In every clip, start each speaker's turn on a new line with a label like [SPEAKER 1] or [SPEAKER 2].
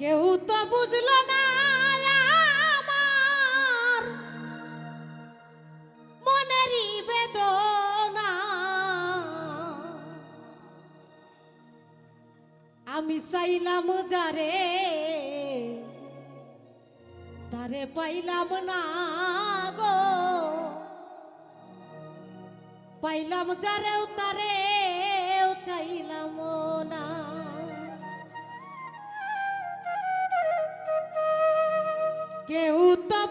[SPEAKER 1] কেউ তো বুঝল না আমার মনেরই বেদনা। আমি চাইলাম যারে, তারে পাইলাম না গো। পাইলাম যারেও তারে চাইলাম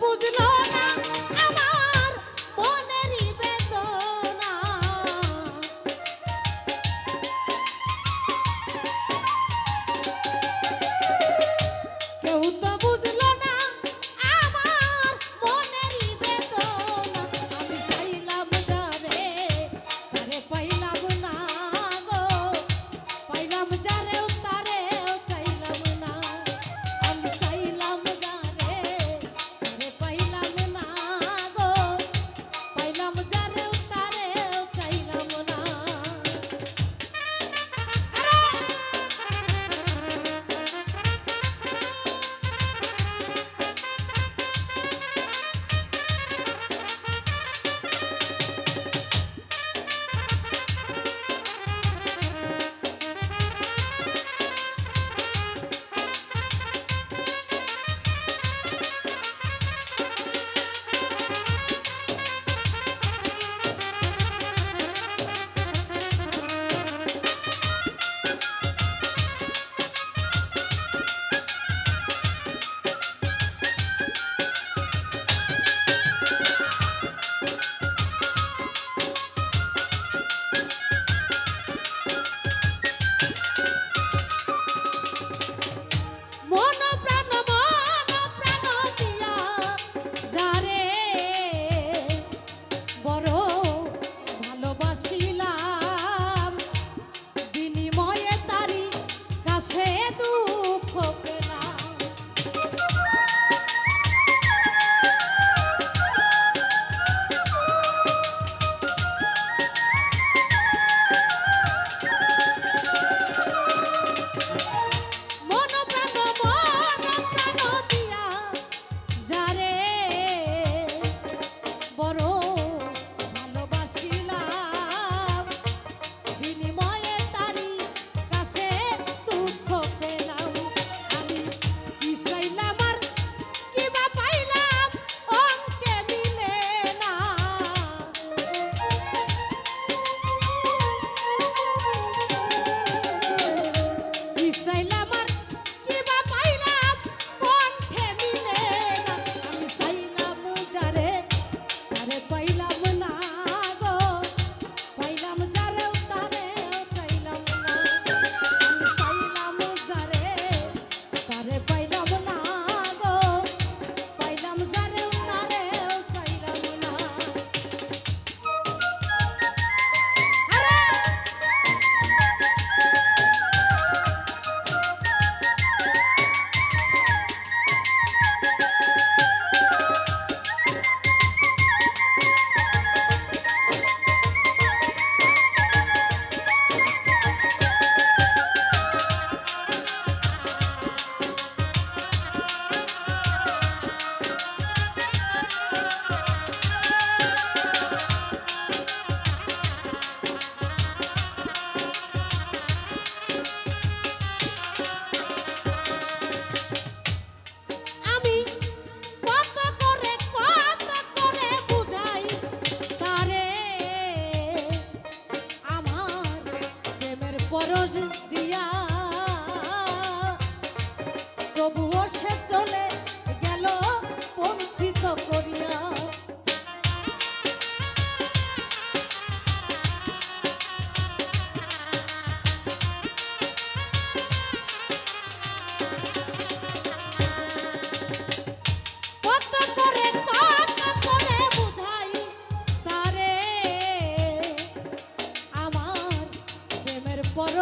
[SPEAKER 1] বুঝলো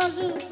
[SPEAKER 1] 就是。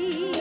[SPEAKER 1] You.